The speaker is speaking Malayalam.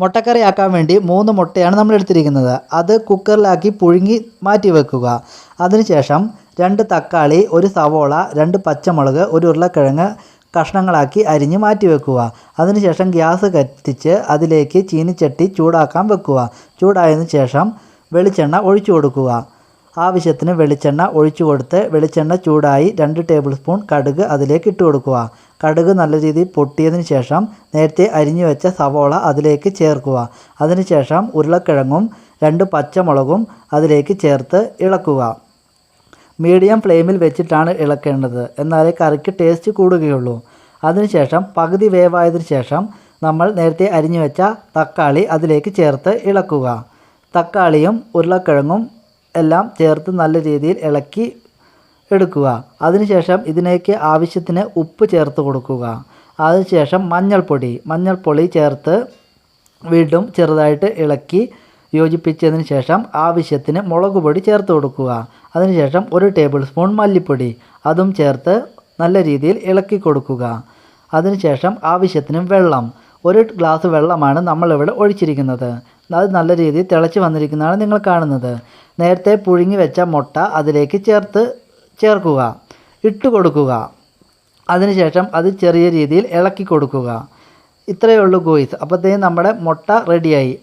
മുട്ടക്കറി ആക്കാൻ വേണ്ടി മൂന്ന് മുട്ടയാണ് നമ്മൾ എടുത്തിരിക്കുന്നത്. അത് കുക്കറിലാക്കി പുഴുങ്ങി മാറ്റി വെക്കുക. അതിനുശേഷം രണ്ട് തക്കാളി ഒരു സവോള രണ്ട് പച്ചമുളക് ഒരു ഉരുളക്കിഴങ്ങ് കഷ്ണങ്ങളാക്കി അരിഞ്ഞ് മാറ്റി വെക്കുക. അതിനുശേഷം ഗ്യാസ് കത്തിച്ച് അതിലേക്ക് ചീനിച്ചട്ടി ചൂടാക്കാൻ വെക്കുക. ചൂടായതിനു ശേഷം വെളിച്ചെണ്ണ ഒഴിച്ചു കൊടുക്കുക. ആവശ്യത്തിന് വെളിച്ചെണ്ണ ഒഴിച്ചു കൊടുത്ത് വെളിച്ചെണ്ണ ചൂടായി രണ്ട് ടേബിൾ സ്പൂൺ കടുക് അതിലേക്ക് ഇട്ട് കൊടുക്കുക. കടുക് നല്ല രീതിയിൽ പൊട്ടിയതിന് ശേഷം നേരത്തെ അരിഞ്ഞു വെച്ച സവോള അതിലേക്ക് ചേർക്കുക. അതിനുശേഷം ഉരുളക്കിഴങ്ങും രണ്ട് പച്ചമുളകും അതിലേക്ക് ചേർത്ത് ഇളക്കുക. മീഡിയം ഫ്ലെയിമിൽ വെച്ചിട്ടാണ് ഇളക്കേണ്ടത്. എന്നാലേ കറിക്ക് ടേസ്റ്റ് കൂടുകയുള്ളൂ. അതിനുശേഷം പകുതി വേവായതിനു ശേഷം നമ്മൾ നേരത്തെ അരിഞ്ഞു വെച്ച തക്കാളി അതിലേക്ക് ചേർത്ത് ഇളക്കുക. തക്കാളിയും ഉരുളക്കിഴങ്ങും എല്ലാം ചേർത്ത് നല്ല രീതിയിൽ ഇളക്കി എടുക്കുക. അതിനുശേഷം ഇതിലേക്ക് ആവശ്യത്തിന് ഉപ്പ് ചേർത്ത് കൊടുക്കുക. അതിനുശേഷം മഞ്ഞൾപ്പൊടി. മഞ്ഞൾപ്പൊടി ചേർത്ത് വീണ്ടും ചെറുതായിട്ട് ഇളക്കി യോജിപ്പിച്ചതിന് ശേഷം ആവശ്യത്തിന് മുളക് പൊടി ചേർത്ത് കൊടുക്കുക. അതിനുശേഷം ഒരു ടേബിൾ സ്പൂൺ മല്ലിപ്പൊടി. അതും ചേർത്ത് നല്ല രീതിയിൽ ഇളക്കി കൊടുക്കുക. അതിനുശേഷം ആവശ്യത്തിന് വെള്ളം. ഒരു ഗ്ലാസ് വെള്ളമാണ് നമ്മളിവിടെ ഒഴിച്ചിരിക്കുന്നത്. അത് നല്ല രീതിയിൽ തിളച്ച് വന്നിരിക്കുന്നതാണ് നിങ്ങൾ കാണുന്നത്. നേരത്തെ പുഴുങ്ങി വെച്ച മുട്ട അതിലേക്ക് ചേർത്ത് ചേർക്കുക. ഇട്ട് കൊടുക്കുക. അതിനുശേഷം അത് ചെറിയ രീതിയിൽ ഇളക്കി കൊടുക്കുക. ഇത്രയേ ഉള്ളൂ ഗോയ്സ്. അപ്പോഴത്തേക്കും നമ്മുടെ മുട്ട റെഡിയായി